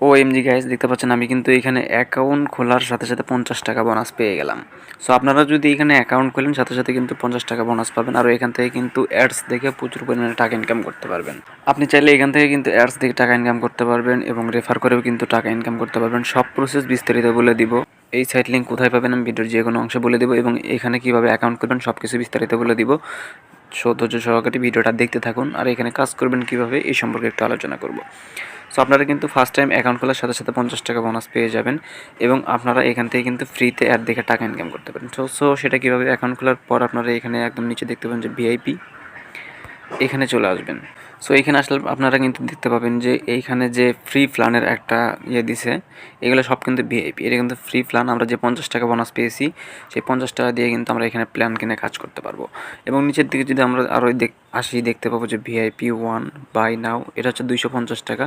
ও MG guys দেখতে পাচ্ছেন, আমি কিন্তু এখানে অ্যাকাউন্ট খোলার সাথে সাথে পঞ্চাশ টাকা বোনাস পেয়ে গেলাম। সো আপনারা যদি এখানে অ্যাকাউন্ট খোলেন, সাথে সাথে কিন্তু পঞ্চাশ টাকা বোনাস পাবেন। আর এখান থেকে কিন্তু অ্যাডস দেখে প্রচুর পরিমাণে টাকা ইনকাম করতে পারবেন। আপনি চাইলে এখান থেকে কিন্তু অ্যাডস দেখে টাকা ইনকাম করতে পারবেন এবং রেফার করেও কিন্তু টাকা ইনকাম করতে পারবেন। সব প্রসেস বিস্তারিত বলে দিব। এই সাইট লিঙ্ক কোথায় পাবেন আমি ভিডিওর যে কোনো অংশে বলে দেবো এবং এখানে কীভাবে অ্যাকাউন্ট করবেন সব কিছু বিস্তারিত বলে দিব। সৌধর্য সহকারে ভিডিওটা দেখতে থাকুন আর এখানে কাজ করবেন কীভাবে এই সম্পর্কে একটু আলোচনা করব। সো আপনারা কিন্তু ফার্স্ট টাইম অ্যাকাউন্ট খোলার সাথে সাথে পঞ্চাশ টাকা বোনাস পেয়ে যাবেন এবং আপনারা এখান থেকে কিন্তু ফ্রিতে অ্যাড দেখে টাকা ইনকাম করতে পারেন। সো সো সেটা কীভাবে অ্যাকাউন্ট খোলার পর আপনারা এখানে একদম নিচে দেখতে পাবেন যে ভিআইপি এখানে চলে আসবেন। সো এইখানে আসলে আপনারা কিন্তু দেখতে পাবেন যে এইখানে যে ফ্রি প্ল্যানের একটা ইয়ে দিছে, এগুলো সব কিন্তু ভিআইপি এটা কিন্তু ফ্রি প্ল্যান আমরা যে পঞ্চাশ টাকা বোনাস পেয়েছি, সেই পঞ্চাশ টাকা দিয়ে কিন্তু আমরা এখানে প্ল্যান কিনে কাজ করতে পারব। এবং নিচের দিকে যদি আমরা আরও দেখ আসি, দেখতে পাবো যে ভিআইপি ওয়ান বাই নাও এটা হচ্ছে দুইশো পঞ্চাশ টাকা।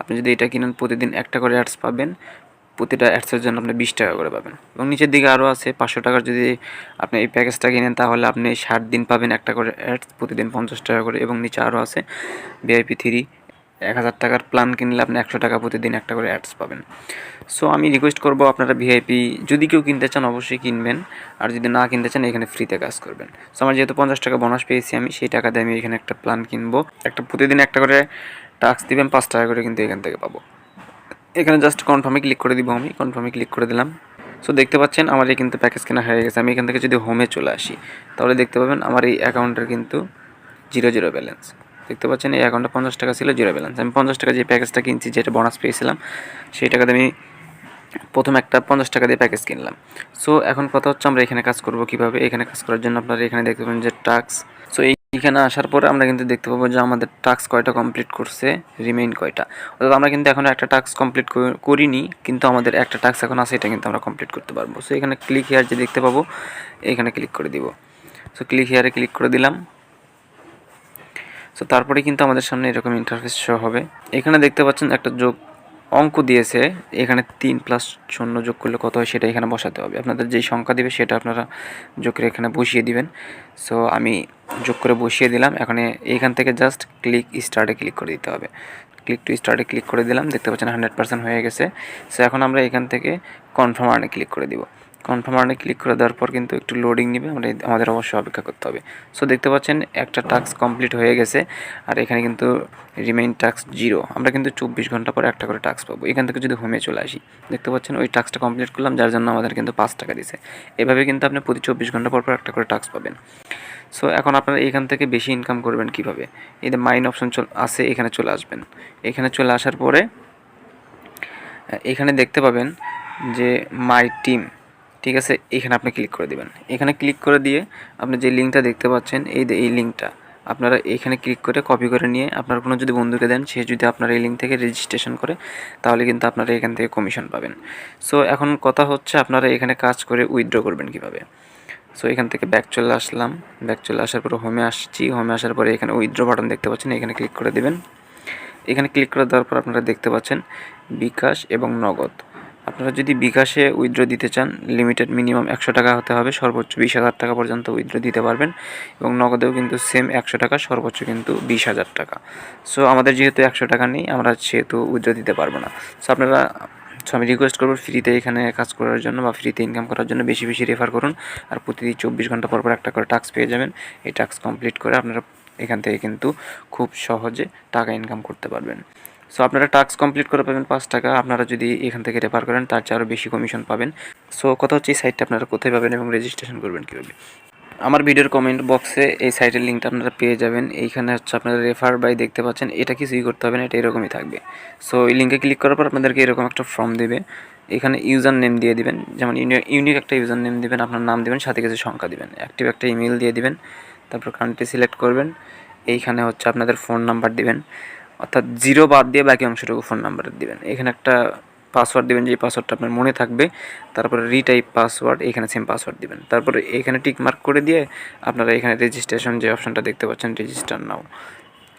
আপনি যদি এটা কিনেন, প্রতিদিন একটা করে অ্যাডস পাবেন। প্রতিটা অ্যাডসের জন্য আপনি বিশ টাকা করে পাবেন। এবং নিচের দিকে আরও আছে, পাঁচশো টাকার যদি আপনি এই প্যাকেজটা কিনেন, তাহলে আপনি ষাট দিন পাবেন একটা করে অ্যাডস প্রতিদিন পঞ্চাশ টাকা করে। এবং নিচে আরও আছে ভিআইপি থ্রি এক হাজার টাকার প্ল্যান কিনলে আপনি একশো টাকা প্রতিদিন একটা করে অ্যাডস পাবেন। সো আমি রিকোয়েস্ট করব আপনারা ভিআইপি যদি কেউ কিনতে চান, অবশ্যই কিনবেন। আর যদি না কিনতে চান, এখানে ফ্রিতে কাজ করবেন। সো আমার যেহেতু পঞ্চাশ টাকা বোনাস পেয়েছি আমি, সেই টাকা দিয়ে আমি এখানে একটা প্ল্যান কিনবো। একটা প্রতিদিন একটা করে টাস্ক দিবেন, পাঁচ টাকা করে কিন্তু এখান থেকে পাবো। এখানে জাস্ট কনফার্মে ক্লিক করে দিব আমি কনফার্মে ক্লিক করে দিলাম। সো দেখতে পাচ্ছেন আমার এই কিন্তু প্যাকেজ কেনা হয়ে গেছে। আমি এখান থেকে যদি হোমে চলে আসি, তাহলে দেখতে পাবেন আমার এই অ্যাকাউন্টের কিন্তু জিরো জিরো ব্যালেন্স দেখতে পাচ্ছেন এই অ্যাকাউন্টটা পঞ্চাশ টাকা ছিল জিরো ব্যালেন্স আমি পঞ্চাশ টাকা যে প্যাকেজটা কিনছি, যেটা বোনাস পেয়েছিলাম, সেই টাকাতে আমি প্রথম একটা পঞ্চাশ টাকা দিয়ে প্যাকেজ কিনলাম। সো এখন কথা হচ্ছে আমরা এখানে কাজ করব কীভাবে? এখানে কাজ করার জন্য আপনারা এখানে দেখতে পাবেন যে টাস্ক সো এইখানে আসার পরে আমরা কিন্তু দেখতে পাবো যে আমাদের টাস্ক কয়টা কমপ্লিট করছে রিমেইন কয়টা। অর্থাৎ আমরা কিন্তু এখন একটা টাস্ক কমপ্লিট করিনি, কিন্তু আমাদের একটা টাস্ক এখন আছে, এটা কিন্তু আমরা কমপ্লিট করতে পারব। সো এখানে ক্লিক হেয়ার যে দেখতে পাবো, এখানে ক্লিক করে দিব। সো ক্লিক হেয়ারে ক্লিক করে দিলাম। সো তারপরে কিন্তু আমাদের সামনে এরকম ইন্টারফেস শো হবে। এখানে দেখতে পাচ্ছেন একটা যোগ অঙ্ক দিয়েছে, এখানে তিন প্লাস শূন্য যোগ করলে কত হয় সেটা এখানে বসাতে হবে। আপনাদের যেই সংখ্যা দিবে সেটা আপনারা যোগ করে এখানে বসিয়ে দিবেন। সো আমি যোগ করে বসিয়ে দিলাম। এখানে এইখান থেকে জাস্ট ক্লিক স্টার্টে ক্লিক করে দিতে হবে। ক্লিক টু স্টার্টে ক্লিক করে দিলাম। দেখতে পাচ্ছেন হান্ড্রেড পার্সেন্ট হয়ে গেছে। সো এখন আমরা এখান থেকে কনফার্ম আর্নে ক্লিক করে দিব। কনফার্ম আর্নে ক্লিক করে দেওয়ার পর কিন্তু একটু লোডিং নেবে। আমরা আমাদের অবশ্যই অপেক্ষা করতে হবে। সো দেখতে পাচ্ছেন একটা টাস্ক কমপ্লিট হয়ে গেছে। আর এখানে কিন্তু রিমেইন টাস্ক জিরো আমরা কিন্তু চব্বিশ ঘণ্টা পরে একটা করে টাস্ক পাবো। এখান থেকে যদি হোমে চলে আসি, দেখতে পাচ্ছেন ওই টাস্কটা কমপ্লিট করলাম। যার জন্য আমাদের কিন্তু পাঁচ টাকা দিছে। এভাবে কিন্তু আপনি প্রতি চব্বিশ ঘণ্টা পর পর একটা করে টাস্ক পাবেন। সো এখন আপনারা এখান থেকে বেশি ইনকাম করবেন কীভাবে? এই যে মাইন অপশন আছে, এখানে চলে আসবেন। এখানে চলে আসার পরে এখানে দেখতে পাবেন যে মাই টিম ঠিক আছে? এখানে আপনি ক্লিক করে দিবেন। এখানে ক্লিক করে দিয়ে আপনি যে লিঙ্কটা দেখতে পাচ্ছেন, এই এই লিঙ্কটা আপনারা এখানে ক্লিক করে কপি করে নিয়ে আপনার কোনো যদি বন্ধুকে দেন, সে যদি আপনার এই লিঙ্ক থেকে রেজিস্ট্রেশন করে, তাহলে কিন্তু আপনারা এখান থেকে কমিশন পাবেন। সো এখন কথা হচ্ছে আপনারা এখানে কাজ করে উইথড্র করবেন কীভাবে? সো এখান থেকে ব্যাক চলে আসলাম। ব্যাক চলে আসার পরে হোমে আসছি। হোমে আসার পরে এখানে উইথড্র বাটন দেখতে পাচ্ছেন, এখানে ক্লিক করে দেবেন। এখানে ক্লিক করে দেওয়ার পর আপনারা দেখতে পাচ্ছেন বিকাশ এবং নগদ। আপনারা যদি বিকাশে উইথড্র দিতে চান লিমিটেড মিনিমাম একশো টাকা হতে হবে, সর্বোচ্চ বিশ হাজার টাকা পর্যন্ত উইথড্র দিতে পারবেন এবং নগদেও কিন্তু সেম একশো টাকা, সর্বোচ্চ কিন্তু বিশ হাজার টাকা। সো আমাদের যেহেতু একশো টাকা নেই, আমরা সেহেতু উইথড্র দিতে পারব না। সো আপনারা সো আমি রিকোয়েস্ট করব ফ্রিতে এখানে কাজ করার জন্য বা ফ্রিতে ইনকাম করার জন্য বেশি বেশি রেফার করুন। আর প্রতিদিন চব্বিশ ঘণ্টা পর পর একটা করে টাস্ক পেয়ে যাবেন। এই টাস্ক কমপ্লিট করে আপনারা এখান থেকে কিন্তু খুব সহজে টাকা ইনকাম করতে পারবেন। সো আপনারা টাস্ক কমপ্লিট করে পাবেন পাঁচ টাকা। আপনারা যদি এখান থেকে রেফার করেন, তার চেয়ে আরও বেশি কমিশন পাবেন। সো কথা হচ্ছে এই সাইটটা আপনারা কোথায় পাবেন এবং রেজিস্ট্রেশন করবেন কীভাবে? আমার ভিডিওর কমেন্ট বক্সে এই সাইটের লিঙ্কটা আপনারা পেয়ে যাবেন। এইখানে হচ্ছে আপনারা রেফার বাই দেখতে পাচ্ছেন। এটা কিছুই করতে হবে না, এটা এরকমই থাকবে। সো এই লিঙ্কে ক্লিক করার পর আপনাদেরকে এরকম একটা ফর্ম দেবে। এখানে ইউজার নেম দিয়ে দিবেন। যেমন ইউনিক একটা ইউজার নেম দিবেন, আপনার নাম দিবেন, সাথে কিছু সংখ্যা দিবেন। অ্যাক্টিভ একটা ইমেল দিয়ে দিবেন, তারপর কান্ট্রি সিলেক্ট করবেন। এইখানে হচ্ছে আপনাদের ফোন নাম্বার দিবেন। অর্থাৎ জিরো বাদ দিয়ে বাকি অংশটুকু ফোন নাম্বার দিবেন। এখানে একটা পাসওয়ার্ড দেবেন যে পাসওয়ার্ডটা আপনার মনে থাকবে, তারপরে রিটাইপ পাসওয়ার্ড এখানে সেম পাসওয়ার্ড দেবেন। তারপরে এখানে টিক মার্ক করে দিয়ে আপনারা এখানে রেজিস্ট্রেশন যে অপশনটা দেখতে পাচ্ছেন রেজিস্টার নাও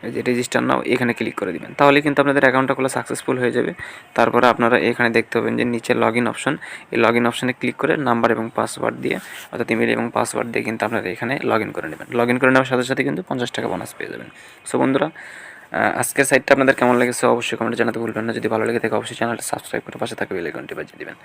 এই যে রেজিস্টার নাও এখানে ক্লিক করে দিবেন। তাহলে কিন্তু আপনাদের অ্যাকাউন্টটা খোলা সাকসেসফুল হয়ে যাবে। তারপরে আপনারা এখানে দেখতে পাবেন যে নিচে লগ ইন অপশন এই লগ ইন অপশনে ক্লিক করে নাম্বার এবং পাসওয়ার্ড দিয়ে, অর্থাৎ ইমেল এবং পাসওয়ার্ড দিয়ে কিন্তু আপনারা এখানে লগ ইন করে নেবেন। লগ ইন করে নেওয়ার সাথে সাথে কিন্তু পঞ্চাশ টাকা বোনাস পেয়ে যাবেন। সো বন্ধুরা আজকের সাইটটা আপনাদের কেমন লেগেছে অবশ্যই কমেন্টে জানাতে ভুলবেন না। যদি ভালো লেগে থাকে, অবশ্যই চ্যানেলটা সাবস্ক্রাইব করে পাশে থাকা বেল আইকনটি বাজিয়ে দিবেন।